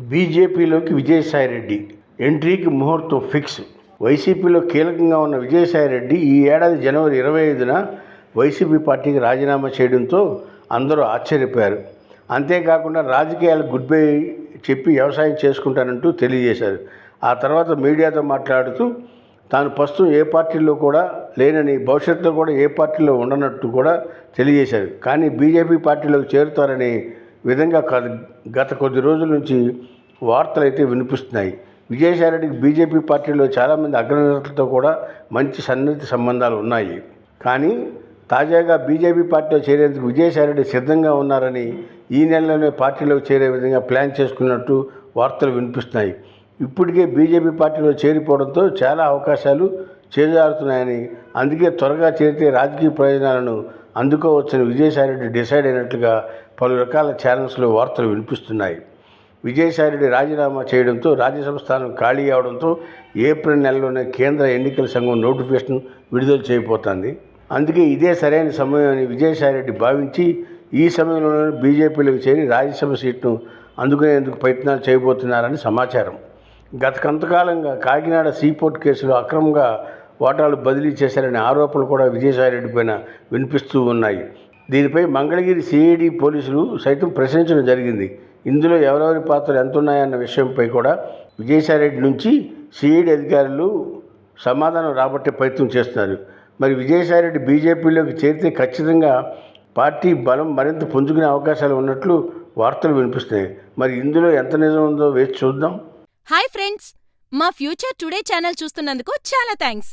బీజేపీలోకి విజయసాయిరెడ్డి. ఎంట్రీకి ముహూర్తం ఫిక్స్. వైసీపీలో కీలకంగా ఉన్న విజయసాయిరెడ్డి ఈ ఏడాది జనవరి ఇరవై ఐదున వైసీపీ పార్టీకి రాజీనామా చేయడంతో అందరూ ఆశ్చర్యపోయారు. అంతేకాకుండా రాజకీయాలు గుడ్ బై చెప్పి వ్యవసాయం చేసుకుంటానంటూ తెలియజేశారు. ఆ తర్వాత మీడియాతో మాట్లాడుతూ తాను ప్రస్తుతం ఏ పార్టీలో కూడా లేనని భవిష్యత్తులో కూడా ఏ పార్టీలో ఉండనట్టు కూడా తెలియజేశారు. కానీ బీజేపీ పార్టీలోకి చేరుతారని విధంగా గత కొద్ది రోజుల నుంచి వార్తలు అయితే వినిపిస్తున్నాయి. విజయసాయిరెడ్డికి బీజేపీ పార్టీలో చాలామంది అగ్రనేతలతో కూడా మంచి సన్నిహిత సంబంధాలు ఉన్నాయి. కానీ తాజాగా బీజేపీ పార్టీలో చేరేందుకు విజయసాయిరెడ్డి సిద్ధంగా ఉన్నారని ఈ నెలలోనే పార్టీలోకి చేరే విధంగా ప్లాన్ చేసుకున్నట్టు వార్తలు వినిపిస్తున్నాయి. ఇప్పటికే బీజేపీ పార్టీలో చేరిపోవడంతో చాలా అవకాశాలు చేజారుతున్నాయని అందుకే త్వరగా చేరితే రాజకీయ ప్రయోజనాలను అందుకోవచ్చని విజయసాయిరెడ్డి డిసైడ్ అయినట్లుగా పలు రకాల ఛానల్స్లో వార్తలు వినిపిస్తున్నాయి. విజయసాయిరెడ్డి రాజీనామా చేయడంతో రాజ్యసభ స్థానం ఖాళీ అవడంతో ఏప్రిల్ నెలలోనే కేంద్ర ఎన్నికల సంఘం నోటిఫికేషన్ విడుదల చేయబోతోంది. అందుకే ఇదే సరైన సమయం అని విజయసాయిరెడ్డి భావించి ఈ సమయంలోనే బీజేపీలోకి చేరి రాజ్యసభ సీట్ను అందుకునేందుకు ప్రయత్నాలు చేయబోతున్నారని సమాచారం. గత కొంతకాలంగా కాకినాడ సీపోర్ట్ కేసులో అక్రమంగా ఓటాలు బదిలీ చేశారనే ఆరోపణలు కూడా విజయసాయిరెడ్డి పైన వినిపిస్తూ ఉన్నాయి. దీనిపై మంగళగిరి సిఐడి పోలీసులు సైతం ప్రశ్నించడం జరిగింది. ఇందులో ఎవరెవరి పాత్రలు ఎంత ఉన్నాయన్న విషయంపై కూడా విజయసాయిరెడ్డి నుంచి సిఐడి అధికారులు సమాధానం రాబట్టే ప్రయత్నం చేస్తున్నారు. మరి విజయసాయిరెడ్డి బీజేపీలోకి చేరితే ఖచ్చితంగా పార్టీ బలం మరింత పుంజుకునే అవకాశాలు ఉన్నట్లు వార్తలు వినిపిస్తున్నాయి. మరి ఇందులో ఎంత నిజం ఉందో వేచి చూద్దాం. హాయ్ ఫ్రెండ్స్ మా ఫ్యూచర్ టుడే ఛానల్ చూస్తున్నందుకు చాలా థ్యాంక్స్.